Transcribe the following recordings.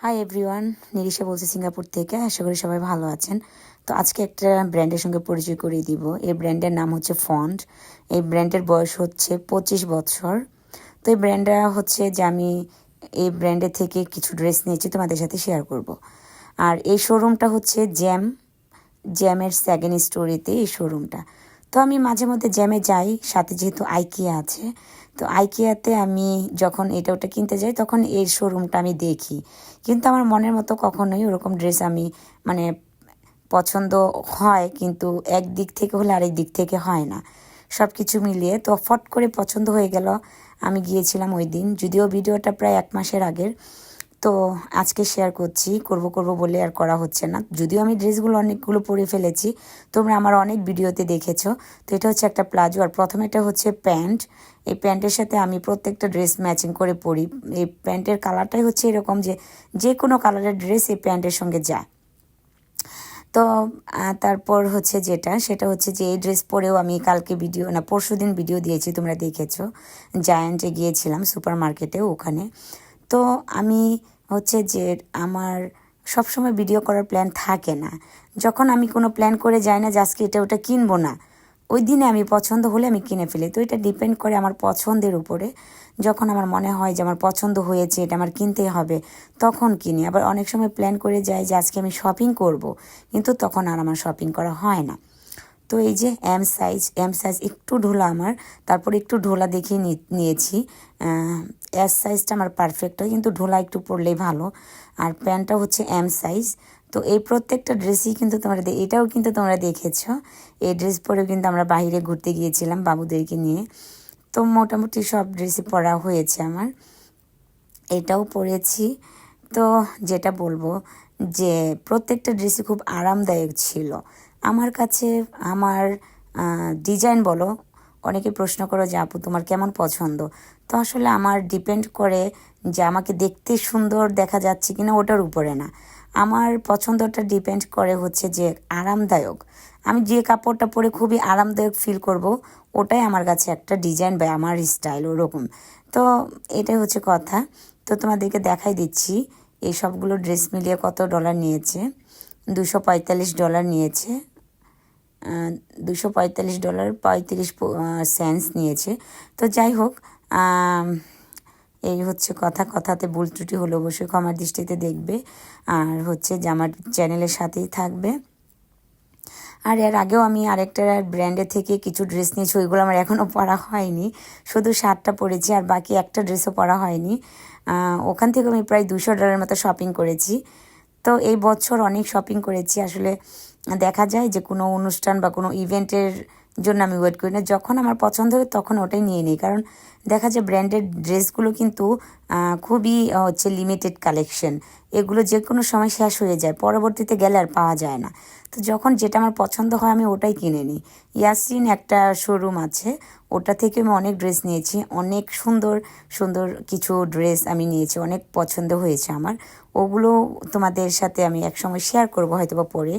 Hi everyone Nirisha বলছি Singapore থেকে। আশা করি সবাই ভালো আছেন। তো আজকে একটা ব্র্যান্ডের সঙ্গে পরিচয় করিয়ে দিব। এই ব্র্যান্ডের নাম হচ্ছে ফন্ড এই ব্র্যান্ডের বয়স হচ্ছে পঁচিশ বছর। তো এই ব্র্যান্ডটা হচ্ছে যে আমি এই ব্র্যান্ডের থেকে কিছু ড্রেস নিয়েছি তোমাদের সাথে শেয়ার করব। আর এই শোরুমটা হচ্ছে জ্যাম জ্যামের সেকেন্ড স্টোরিতে এই শোরুমটা তো আমি মাঝে মধ্যে জ্যামে যাই, সাথে যেহেতু আইকিয়া আছে, তো আইকিয়াতে আমি যখন এটা ওটা কিনতে যাই, তখন এই শোরুমটা আমি দেখি। কিন্তু আমার মনের মতো কখনোই ওরকম ড্রেস আমি মানে পছন্দ হয়, কিন্তু এক দিক থেকে হলে আরেক দিক থেকে হয় না। সব কিছু মিলিয়ে তো ফট করে পছন্দ হয়ে গেল। আমি গিয়েছিলাম ওই দিন, যদিও ভিডিওটা প্রায় এক মাসের আগের তো আজকে শেয়ার করছি, করব করব বলে আর করা হচ্ছে না। যদিও আমি ড্রেসগুলো অনেকগুলো পরে ফেলেছি, তোমরা আমার অনেক ভিডিওতে দেখেছ। তো এটা হচ্ছে একটা প্লাজো, আর প্রথমে এটা হচ্ছে প্যান্ট। এই প্যান্টের সাথে আমি প্রত্যেকটা ড্রেস ম্যাচিং করে পরি। এই প্যান্টের কালারটাই হচ্ছে এরকম যে যে কোনো কালারের ড্রেস এই প্যান্টের সঙ্গে যায়। তো তারপর হচ্ছে যেটা, সেটা হচ্ছে যে, এই ড্রেস পরেও আমি কালকে ভিডিও, না পরশু দিন ভিডিও দিয়েছি, তোমরা দেখেছ। জায়ান্টে গিয়েছিলাম সুপার মার্কেটে ওখানে। তো আমি হচ্ছে যে আমার সবসময় ভিডিও করার প্ল্যান থাকে না। যখন আমি কোনো প্ল্যান করে যাই না যে আজকে এটা ওটা কিনবো না, ওই দিনে আমি পছন্দ হলে আমি কিনে ফেলি। তো এটা ডিপেন্ড করে আমার পছন্দের উপরে। যখন আমার মনে হয় যে আমার পছন্দ হয়েছে, এটা আমার কিনতেই হবে, তখন কিনি। আবার অনেক সময় প্ল্যান করে যাই যে আজকে আমি শপিং করব, কিন্তু তখন আর আমার শপিং করা হয় না। তো এই যে এম সাইজ এম সাইজ একটু ঢোলা আমার, তারপর একটু ঢোলা দেখিয়ে নিয়েছি। এস সাইজটা আমার পারফেক্ট হয়, কিন্তু ঢোলা একটু পরলেই ভালো। আর প্যান্টটা হচ্ছে এম সাইজ তো এই প্রত্যেকটা ড্রেসই কিন্তু তোমরা এটাও কিন্তু তোমরা দেখেছ। এই ড্রেস পরেও কিন্তু আমরা বাইরে ঘুরতে গিয়েছিলাম বাবুদেরকে নিয়ে। তো মোটামুটি সব ড্রেসই পরা হয়েছে আমার। এটাও পরেছি। তো যেটা বলব যে প্রত্যেকটা ড্রেসই খুব আরামদায়ক ছিল। আমার কাছে আমার ডিজাইন বলো, অনেকে প্রশ্ন করো যে, আপু, তোমার কেমন পছন্দ? তো আসলে আমার ডিপেন্ড করে যে, আমাকে দেখতে সুন্দর দেখা যাচ্ছে কিনা, ওটার উপরে না। আমার পছন্দটা ডিপেন্ড করে হচ্ছে যে, আরামদায়ক। আমি যে কাপড়টা পরে খুবই আরামদায়ক ফিল করব, ওটাই আমার কাছে একটা ডিজাইন বা আমার স্টাইল ওরকম। তো এটাই হচ্ছে কথা। তো তোমাদেরকে দেখাই দিচ্ছি, এই সবগুলো ড্রেস মিলিয়ে কত ডলার নিয়েছে। দুশো পঁয়তাল্লিশ ডলার নিয়েছে। দুশো পঁয়তাল্লিশ ডলার পঁয়ত্রিশ সেন্স নিয়েছে। তো যাই হোক এই হচ্ছে কথা। কথাতে ভুল ত্রুটি হলে অবশ্যই ক্ষমার দৃষ্টিতে দেখবে। আর হচ্ছে যে আমার চ্যানেলের সাথেই থাকবে। আর এর আগেও আমি আরেকটা ব্র্যান্ডের থেকে কিছু ড্রেস নিয়েছি, ওইগুলো আমার এখনও পরা হয়নি। শুধু শার্টটা পরেছি আর বাকি একটা ড্রেসও পরা হয়নি। ওখান থেকে আমি প্রায় দুশো ডলারের মতো শপিং করেছি। তো এই বছর অনেক শপিং করেছি। আসলে দেখা যায় যে কোনো অনুষ্ঠান বা কোনো ইভেন্টের জন্য আমি ওয়েট করি না। যখন আমার পছন্দ হয় তখন ওটাই নিয়ে নিই। কারণ দেখা যায় ব্র্যান্ডেড ড্রেসগুলো কিন্তু খুবই হচ্ছে লিমিটেড কালেকশন এগুলো যে কোনো সময় শেষ হয়ে যায়, পরবর্তীতে গেলে আর পাওয়া যায় না। তো যখন যেটা আমার পছন্দ হয় আমি ওটাই কিনে নিই। ইয়াসিন একটা শোরুম আছে, ওটা থেকে আমি অনেক ড্রেস নিয়েছি। অনেক সুন্দর সুন্দর কিছু ড্রেস আমি নিয়েছি, অনেক পছন্দ হয়েছে আমার। ওগুলো তোমাদের সাথে আমি একসময় শেয়ার করব হয়তো বা পরে।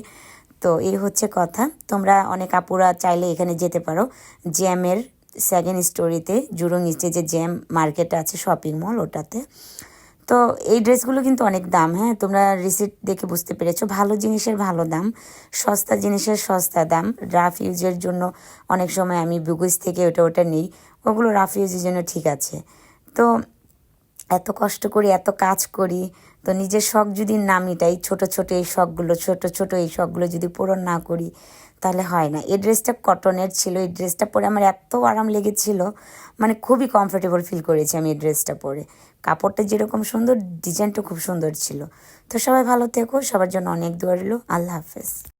তো এই হচ্ছে কথা। তোমরা অনেক আপুরা চাইলে এখানে যেতে পারো। জ্যামের সেকেন্ড স্টোরিতে জুরং যে জ্যাম মার্কেট আছে শপিং মল ওটাতে। তো এই ড্রেসগুলো কিন্তু অনেক দাম হ্যাঁ? তোমরা রিসিট দেখে বুঝতে পেরেছ। ভালো জিনিসের ভালো দাম, সস্তা জিনিসের সস্তা দাম। রাফ ইউজের জন্য অনেক সময় আমি বুগুজ থেকে ওটা ওটা নিই। ওগুলো রাফ ইউজের জন্য ঠিক আছে। তো এত কষ্ট করি, এত কাজ করি, তো নিজের শখ যদি না মিটাই, ছোট ছোট এই শখগুলো, ছোট ছোট এই শখগুলো যদি পূরণ না করি, তাহলে হয় না। এই ড্রেসটা কটনের ছিল, এই ড্রেসটা পরে আমার এত আরাম লেগেছিল মানে খুবই কমফোর্টেবল ফিল করেছি আমি এই ড্রেসটা পরে। কাপড়টা যেরকম সুন্দর ডিজাইনটা খুব সুন্দর ছিল। তো সবাই ভালো থেকো, সবার জন্য অনেক দোয়া আল্লাহ হাফেজ।